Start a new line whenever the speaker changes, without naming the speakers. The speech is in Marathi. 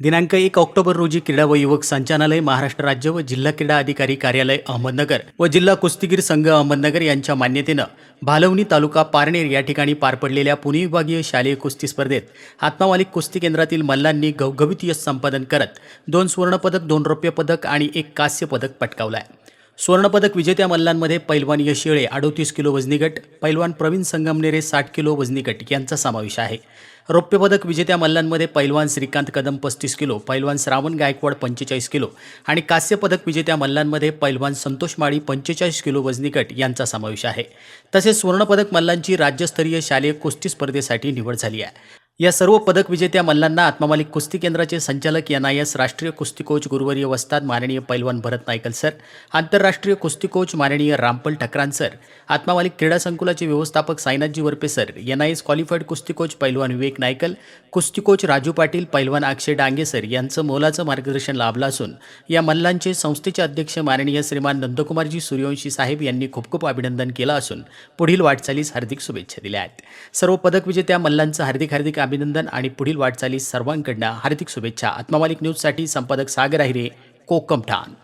दिनांक एक ऑक्टोबर रोजी क्रीडा व युवक संचालनालय महाराष्ट्र राज्य व जिल्हा क्रीडा अधिकारी कार्यालय अहमदनगर व जिल्हा कुस्तीगीर संघ अहमदनगर यांच्या मान्यतेनं भालवणी तालुका पारनेर या ठिकाणी पार पडलेल्या पुणे विभागीय शालेय कुस्ती स्पर्धेत हातमामालिक कुस्ती केंद्रातील मल्लांनी घवघवीत यश संपादन करत दोन सुवर्णपदक दोन रौप्य पदक आणि एक कांस्य पदक पटकावलं आहे. सुवर्णपदक विजेत्या मल्लांमध्ये पैलवान यशेळे अडोतीस किलो वजनी गट पैलवान प्रवीण संगमनेरे साठ किलो वजनी गट यांचा समावेश आहे. रौप्य पदक विजेत्या मल्लांमध्ये पैलवान श्रीकांत कदम पस्तीस किलो पैलवान श्रावण गायकवाड पंचेचाळीस किलो आणि कांस्य पदक विजेत्या मल्लांमध्ये पैलवान संतोष माळी पंचेचाळीस किलो वजनी गट यांचा समावेश आहे. तसेच सुवर्णपदक मल्लांची राज्यस्तरीय शालेय कुस्ती स्पर्धेसाठी निवड झाली आहे. या सर्व पदक विजेत्या मल्लांना आत्मामालिक कुस्ती केंद्राचे संचालक एन आय एस राष्ट्रीय कुस्ती कोच गुरुवर्य वस्ताद माननीय पैलवान भरत नायकल सर आंतरराष्ट्रीय कुस्ती कोच माननीय रामपल ठकरान सर आत्मामालिक क्रीडा संकुलाचे व्यवस्थापक Sainathji Varpe sir N I S qualified कुस्ती कोच पैलवान विवेक नायकल कुस्ती कोच राजू पाटील पैलवान अक्षय डांगे सर यांचं मोलाचं मार्गदर्शन लाभलं असून या मल्लांचे संस्थेचे अध्यक्ष माननीय श्रीमान नंदकुमारजी सूर्यवंशी साहेब यांनी खूप खूप अभिनंदन केलं असून पुढील वाटचालीस हार्दिक शुभेच्छा दिल्या आहेत. सर्व पदक विजेत्या मल्लांचं हार्दिक हार्दिक अभिनंदन आणि पुढील वाटचाली सर्वांकडनं हार्दिक शुभेच्छा. आत्मामालिक न्यूजसाठी संपादक सागर आहिरे कोकम ठाण.